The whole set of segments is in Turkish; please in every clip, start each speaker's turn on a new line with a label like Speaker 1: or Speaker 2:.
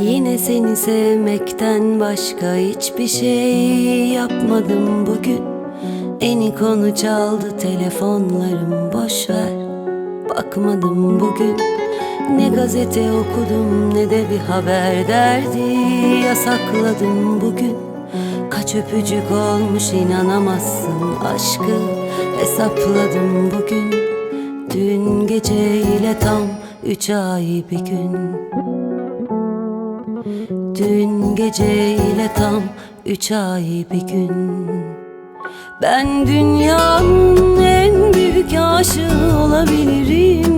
Speaker 1: Yine seni sevmekten başka hiçbir şey yapmadım bugün. Eni konu çaldı telefonlarım boş ver. Bakmadım bugün Ne gazete okudum ne de bir haber derdi. Yasakladım bugün. Kaç öpücük olmuş inanamazsın aşkı. Hesapladım bugün. Dün geceyle tam üç ay bir gün. Dün geceyle tam üç ay bir gün. Ben dünyanın en büyük aşığı olabilirim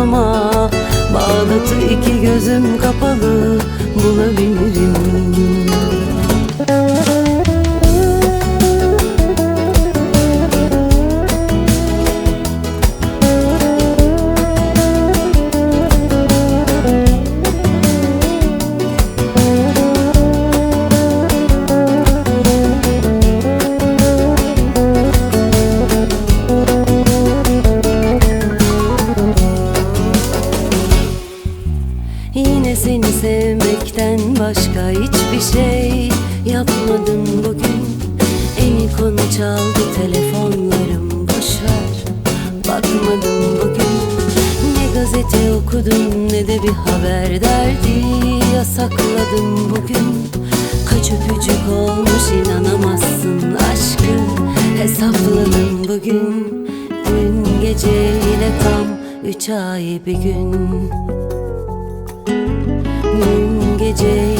Speaker 1: bilmem ama Bağdat'ı iki gözüm kapalı bulabilirim başka hiçbir şey yapmadım bugün. Eni konu çaldı telefonlarım boşver Bakmadım bugün. Ne gazete okudum ne de bir haber derdi Yasakladım bugün. Kaç öpücük olmuş inanamazsın aşkı Hesapladım bugün. Dün geceyle tam üç ay bir gün. Dün geceyle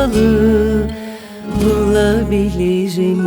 Speaker 1: kapalı bulabilirim